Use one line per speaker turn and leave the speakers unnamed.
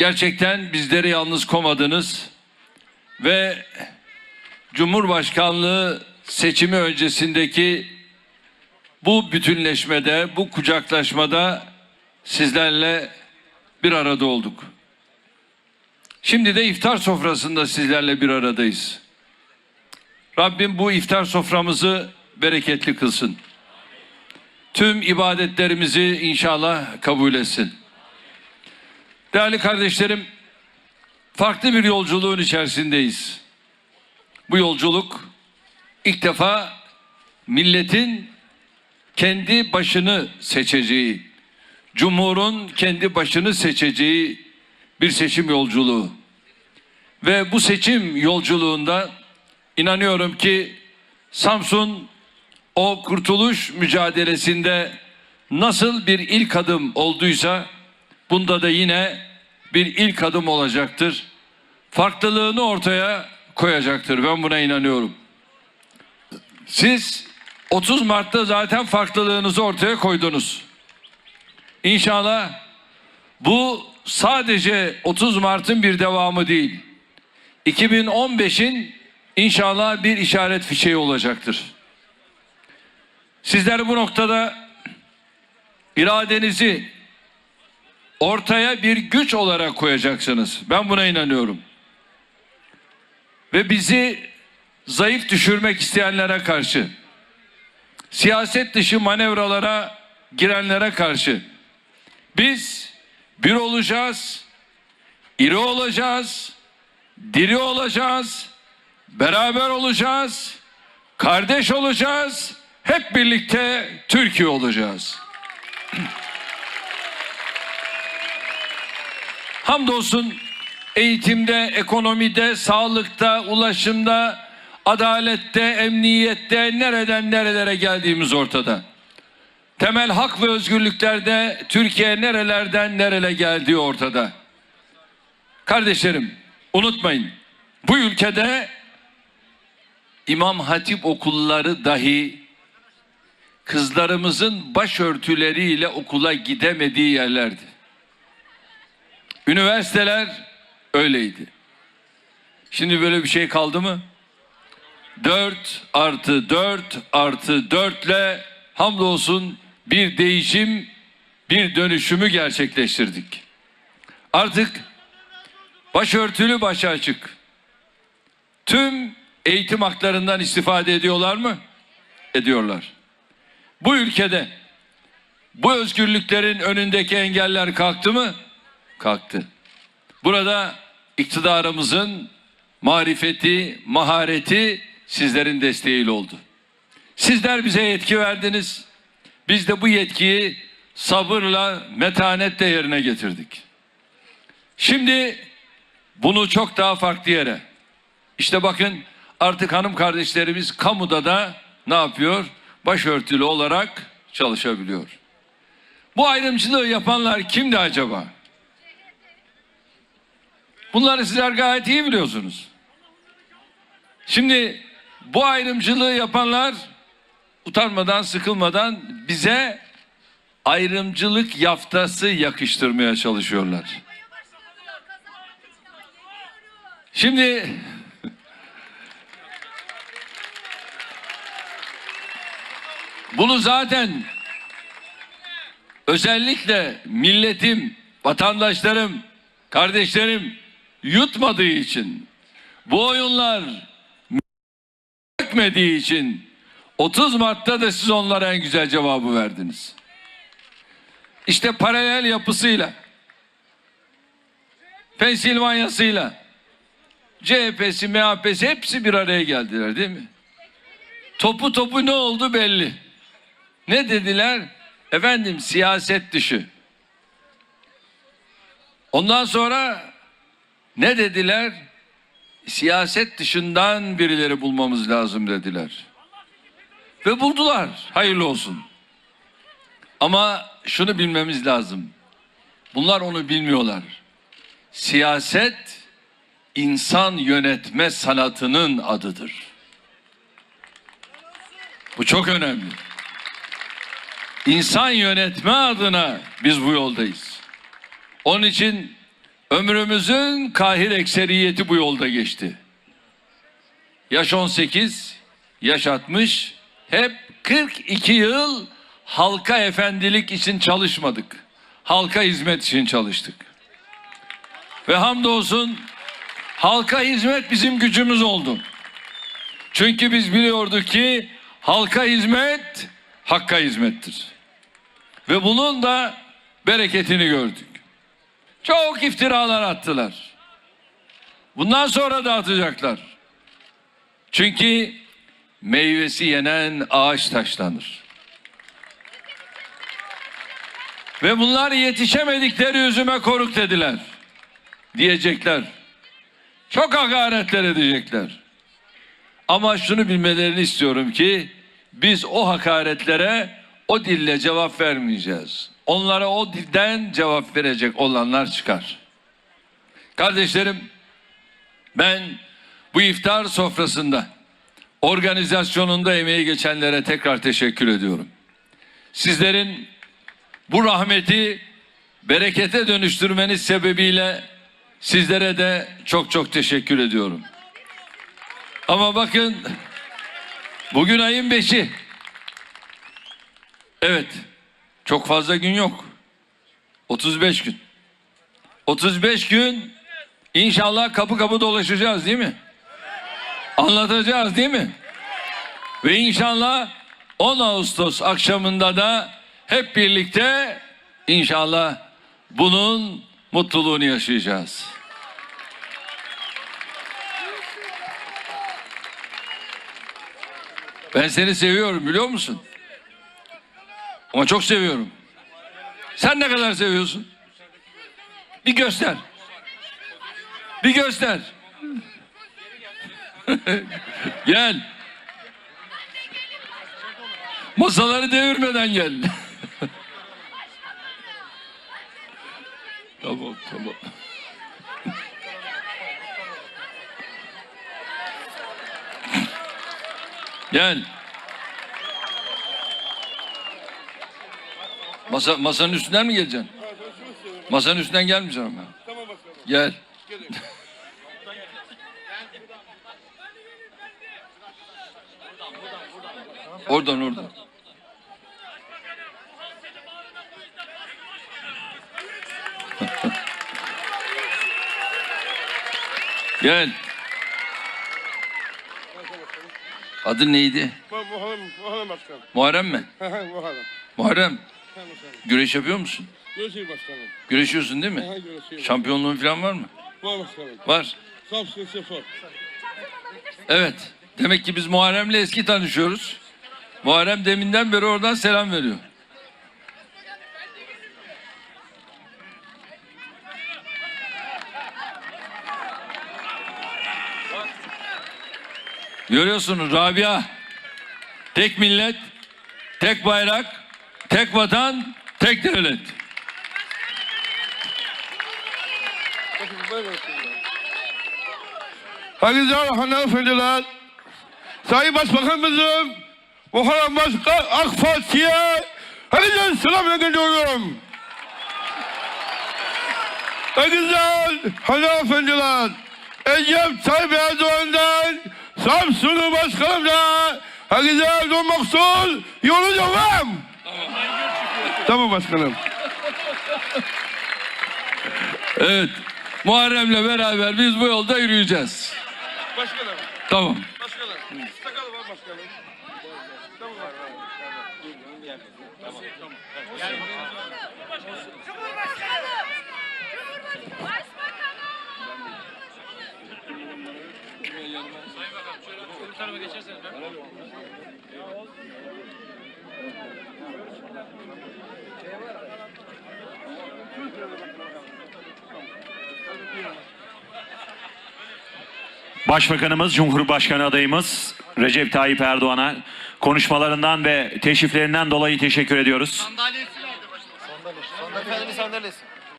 gerçekten bizleri yalnız komadınız ve Cumhurbaşkanlığı seçimi öncesindeki bu bütünleşmede, bu kucaklaşmada sizlerle bir arada olduk. Şimdi de iftar sofrasında sizlerle bir aradayız. Rabbim bu iftar soframızı bereketli kılsın. Tüm ibadetlerimizi inşallah kabul etsin. Değerli kardeşlerim, farklı bir yolculuğun içerisindeyiz. Bu yolculuk ilk defa milletin kendi başını seçeceği, cumhurun kendi başını seçeceği bir seçim yolculuğu. Ve bu seçim yolculuğunda inanıyorum ki Samsun o kurtuluş mücadelesinde nasıl bir ilk adım olduysa bunda da yine bir ilk adım olacaktır. Farklılığını ortaya koyacaktır. Ben buna inanıyorum. Siz 30 Mart'ta zaten farklılığınızı ortaya koydunuz. İnşallah bu sadece 30 Mart'ın bir devamı değil. 2015'in inşallah bir işaret fişeği olacaktır. Sizler bu noktada iradenizi ortaya bir güç olarak koyacaksınız. Ben buna inanıyorum. Ve bizi zayıf düşürmek isteyenlere karşı, siyaset dışı manevralara girenlere karşı biz bir olacağız, iri olacağız, diri olacağız, beraber olacağız, kardeş olacağız, hep birlikte Türkiye olacağız. Hamdolsun eğitimde, ekonomide, sağlıkta, ulaşımda, adalette, emniyette nereden nerelere geldiğimiz ortada. Temel hak ve özgürlüklerde Türkiye nerelerden nerele geldiği ortada. Kardeşlerim unutmayın bu ülkede İmam Hatip okulları dahi kızlarımızın başörtüleriyle okula gidemediği yerlerdi. Üniversiteler öyleydi. Şimdi böyle bir şey kaldı mı? 4 artı 4 artı 4 ile hamdolsun bir değişim, bir dönüşümü gerçekleştirdik. Artık başörtülü başa açık. Tüm eğitim haklarından istifade ediyorlar mı? Ediyorlar. Bu ülkede bu özgürlüklerin önündeki engeller kalktı mı? Kalktı. Burada iktidarımızın marifeti, mahareti sizlerin desteğiyle oldu. Sizler bize yetki verdiniz. Biz de bu yetkiyi sabırla, metanetle yerine getirdik. Şimdi bunu çok daha farklı yere. İşte bakın artık hanım kardeşlerimiz kamuda da ne yapıyor? Başörtülü olarak çalışabiliyor. Bu ayrımcılığı yapanlar kimdi acaba? Bunları sizler gayet iyi biliyorsunuz. Şimdi bu ayrımcılığı yapanlar utanmadan, sıkılmadan bize ayrımcılık yaftası yakıştırmaya çalışıyorlar. Şimdi bunu zaten özellikle milletim, vatandaşlarım, kardeşlerim yutmadığı için bu oyunlar dökmediği için 30 Mart'ta da siz onlara en güzel cevabı verdiniz. İşte paralel yapısıyla Pensilvanya'sıyla CHP'si, MHP'si hepsi bir araya geldiler değil mi? Topu topu ne oldu belli. Ne dediler? Efendim siyaset dışı. Ondan sonra ne dediler? Siyaset dışından birileri bulmamız lazım dediler. Ve buldular. Hayırlı olsun. Ama şunu bilmemiz lazım. Bunlar onu bilmiyorlar. Siyaset insan yönetme sanatının adıdır. Bu çok önemli. İnsan yönetme adına biz bu yoldayız. Onun için Ömrümüzün kahir ekseriyeti bu yolda geçti. Yaş 18, yaş 60, hep 42 yıl halka efendilik için çalışmadık. Halka hizmet için çalıştık. Ve hamdolsun halka hizmet bizim gücümüz oldu. Çünkü biz biliyorduk ki halka hizmet hakka hizmettir. Ve bunun da bereketini gördük. Çok iftiralar attılar. Bundan sonra da atacaklar. Çünkü meyvesi yenen ağaç taşlanır. Ve bunlar yetişemedikleri yüzüme koruk dediler. Diyecekler. Çok hakaretler edecekler. Ama şunu bilmelerini istiyorum ki biz o hakaretlere o dille cevap vermeyeceğiz. Onlara o dilden cevap verecek olanlar çıkar. Kardeşlerim ben bu iftar sofrasında organizasyonunda emeği geçenlere tekrar teşekkür ediyorum. Sizlerin bu rahmeti berekete dönüştürmeniz sebebiyle sizlere de çok çok teşekkür ediyorum. Ama bakın bugün ayın beşi. Evet çok fazla gün yok. 35 gün. 35 gün inşallah kapı kapı dolaşacağız değil mi? Anlatacağız değil mi? Ve inşallah 10 Ağustos akşamında da hep birlikte inşallah bunun mutluluğunu yaşayacağız. Ben seni seviyorum biliyor musun? Ama çok seviyorum. Sen ne kadar seviyorsun? Bir göster. Bir göster. gel. Masaları devirmeden gel. tamam tamam. Gel. Masa, masanın üstünden mi geleceksin? Masanın üstünden gelmeyeceğim ben.
Tamam başkanım.
Gel. oradan oradan. Gel. Adın neydi?
Muharrem, Muharrem başkanım.
Muharrem mi?
Muharrem.
Muharrem. Güreş yapıyor musun?
Görüşürüz başkanım.
Güreşiyorsun değil mi?
hı, görüşürüz.
Şampiyonluğun falan var mı?
Var başkanım.
Var.
Samsun sıfır.
Evet. Demek ki biz Muharrem'le eski tanışıyoruz. Muharrem deminden beri oradan selam veriyor. Görüyorsunuz Rabia. Tek millet, tek bayrak, tek vatan, tek devlet.
Azizel hanımefendiler, Sayın Başbakanımızın Muharrem Başkan AK Parti'ye herkese selam gönderiyorum. Azizel hanımefendiler, Recep Tayyip Erdoğan'dan Samsun'u başkanımla herkese Erdoğan Maksul yolu devam. Tamam başkanım.
Evet. Muharrem'le beraber biz bu yolda yürüyeceğiz.
Başkanım.
Tamam.
Başkanım. Sakalı var başkanım. Tamam
Başbakanımız, Cumhurbaşkanı adayımız Recep Tayyip Erdoğan'a konuşmalarından ve teşriflerinden dolayı teşekkür ediyoruz.